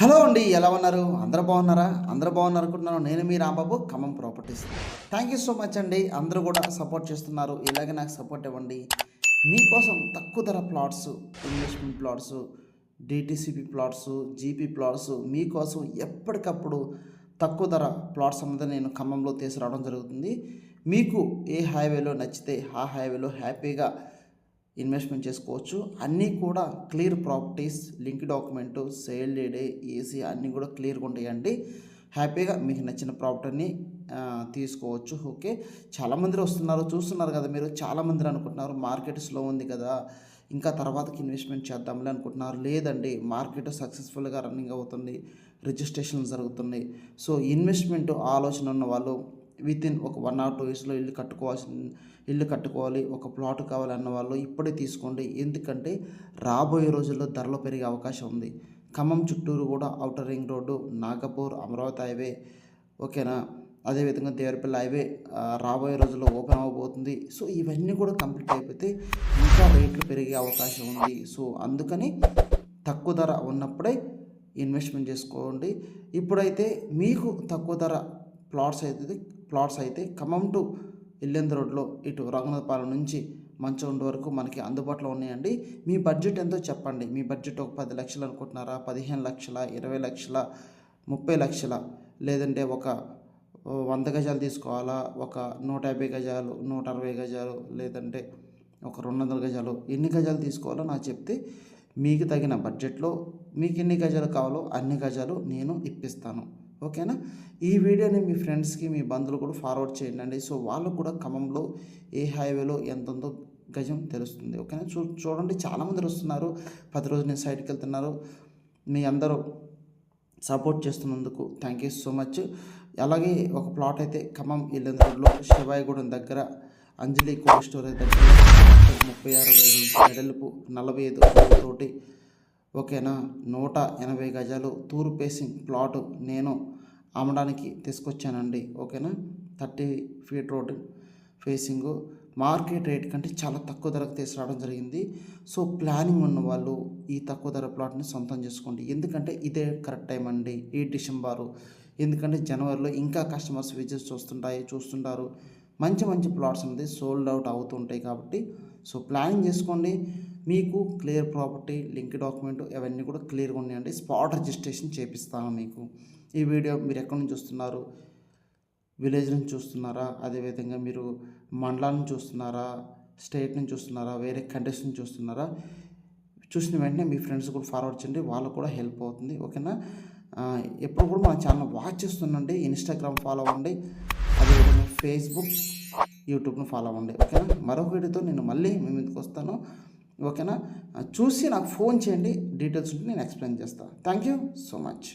Hello అండి ఎలా ఉన్నారు? అందరూ బాగున్నారా? అందరూ బాగున్నారు అనుకుంటున్నాను నేను మీ Rambabu Khammam properties. Thank you so much అండి. అందరూ కూడా సపోర్ట్ చేస్తున్నారు. ఇలాగే నాకు సపోర్ట్ ఇవ్వండి. మీకోసం తక్కువ ధర plots investment plots DTCP plots GP plots మీకోసం ఎప్పటికప్పుడు తక్కువ ధర ప్లాట్స్ అన్నది నేను ఖమ్మంలో తీసుకురావడం జరుగుతుంది. మీకు ఏ హైవేలో నచ్చితే ఆ హైవేలో హ్యాపీగా ఇన్వెస్ట్మెంట్ చేసుకోవచ్చు. అన్నీ కూడా clear properties link document sale deed AC అన్నీ కూడా క్లియర్గా ఉంటాయండి. హ్యాపీగా మీకు నచ్చిన ప్రాపర్టీని తీసుకోవచ్చు. ఓకే? చాలామంది వస్తున్నారు చూస్తున్నారు కదా మీరు. చాలామంది అనుకుంటున్నారు మార్కెట్ స్లో ఉంది కదా ఇంకా తర్వాతకి ఇన్వెస్ట్మెంట్ చేద్దాంలే అనుకుంటున్నారు. లేదండి మార్కెట్ సక్సెస్ఫుల్గా రన్నింగ్ అవుతుంది రిజిస్ట్రేషన్ జరుగుతుంది సో ఇన్వెస్ట్మెంట్ ఆలోచన ఉన్న వాళ్ళు విత్ ఇన్ ఒక వన్ ఆర్ టూ ఇయర్స్లో ఇల్లు కట్టుకోవాల్సిన ఇల్లు కట్టుకోవాలి ఒక ప్లాట్ కావాలన్న వాళ్ళు ఇప్పుడే తీసుకోండి. ఎందుకంటే రాబోయే రోజుల్లో ధరలు పెరిగే అవకాశం ఉంది. ఖమ్మం చుట్టూరు కూడా outer ring road Nagpur Amaravati highway ఓకేనా అదేవిధంగా దేవరపల్లి హైవే రాబోయే రోజుల్లో ఓపెన్ అవ్వబోతుంది. సో ఇవన్నీ కూడా కంప్లీట్ అయిపోతే ఇంకా రేట్లు పెరిగే అవకాశం ఉంది. సో అందుకని తక్కువ ధర ఉన్నప్పుడే ఇన్వెస్ట్మెంట్ చేసుకోండి. ఇప్పుడైతే మీకు తక్కువ ధర ప్లాట్స్ అయితే ప్లాట్స్ అయితే ఖమ్మం టు ఇల్లెంద రోడ్లో ఇటు రఘునాథపాలెం నుంచి మంచండి వరకు మనకి అందుబాటులో ఉన్నాయండి. మీ బడ్జెట్ ఎంతో చెప్పండి. మీ బడ్జెట్ ఒక పది లక్షలు అనుకుంటున్నారా? పదిహేను లక్షల? ఇరవై లక్షల? ముప్పై లక్షల? లేదంటే ఒక వంద గజాలు తీసుకోవాలా? ఒక నూట యాభై గజాలు నూట అరవై గజాలు లేదంటే ఒక రెండు వందల గజాలు? ఎన్ని గజాలు తీసుకోవాలో నాకు చెప్తే మీకు తగిన బడ్జెట్లో మీకు ఎన్ని గజాలు కావాలో అన్ని గజాలు నేను ఇప్పిస్తాను. ఓకేనా? ఈ వీడియోని మీ ఫ్రెండ్స్కి మీ బంధువులు కూడా ఫార్వర్డ్ చేయండి సో వాళ్ళు కూడా ఖమ్మంలో ఏ హైవేలో ఎంతందో గజం తెలుస్తుంది. ఓకేనా? చూ చూడండి. చాలామంది వస్తున్నారు. పది రోజులు నేను సైడ్కి వెళ్తున్నారు. మీ అందరూ సపోర్ట్ చేస్తున్నందుకు థ్యాంక్ యూ సో మచ్. అలాగే ఒక ప్లాట్ అయితే ఖమ్మం ఇల్లంద రోడ్లో శివాయిగూడెం దగ్గర అంజలి కోల్డ్ స్టోరేజ్ దగ్గర ముప్పై ఆరు వెడల్పు నలభై ఐదు తోటి ఓకేనా? నూట ఎనభై గజాలు తూరు పేసింగ్ ప్లాట్ నేను అమ్మడానికి తీసుకొచ్చానండి. ఓకేనా? Thirty feet road facing. Market rate కంటే చాలా తక్కువ ధరకు తీసుకురావడం జరిగింది. సో ప్లానింగ్ ఉన్న వాళ్ళు ఈ తక్కువ ధర ప్లాట్ని సొంతం చేసుకోండి. ఎందుకంటే ఇదే కరెక్ట్ టైం అండి ఈ డిసెంబరు. ఎందుకంటే జనవరిలో ఇంకా కస్టమర్స్ విజిట్ చూస్తుంటాయి చూస్తుంటారు. మంచి మంచి ప్లాట్స్ అనేది సోల్డ్ అవుట్ అవుతుంటాయి కాబట్టి సో ప్లానింగ్ చేసుకోండి. మీకు క్లియర్ ప్రాపర్టీ లింక్ డాక్యుమెంట్ అవన్నీ కూడా క్లియర్గా ఉన్నాయండి. స్పాట్ రిజిస్ట్రేషన్ చేపిస్తాను మీకు. ఈ వీడియో మీరు ఎక్కడి నుంచి చూస్తున్నారు? విలేజ్ నుంచి చూస్తున్నారా? అదేవిధంగా మీరు మండలాల నుంచి చూస్తున్నారా? స్టేట్ నుంచి చూస్తున్నారా? వేరే కంట్రీస్ నుంచి చూస్తున్నారా? చూసిన వెంటనే మీ ఫ్రెండ్స్ కూడా ఫార్వర్డ్ చేయండి. వాళ్ళకు కూడా హెల్ప్ అవుతుంది. ఓకేనా? ఎప్పుడు కూడా మన ఛానల్ వాచ్ చేస్తుండండి. ఇన్స్టాగ్రామ్ ఫాలో అవ్వండి. అదేవిధంగా ఫేస్బుక్ యూట్యూబ్ను ఫాలో అవ్వండి ఓకేనా? మరొక వీడియోతో నేను మళ్ళీ మీ మీదకి వస్తాను ఓకేనా? చూసి నాకు ఫోన్ చేయండి డీటెయిల్స్ ఉంటే నేను ఎక్స్ప్లెయిన్ చేస్తాను థ్యాంక్ యూ సో మచ్.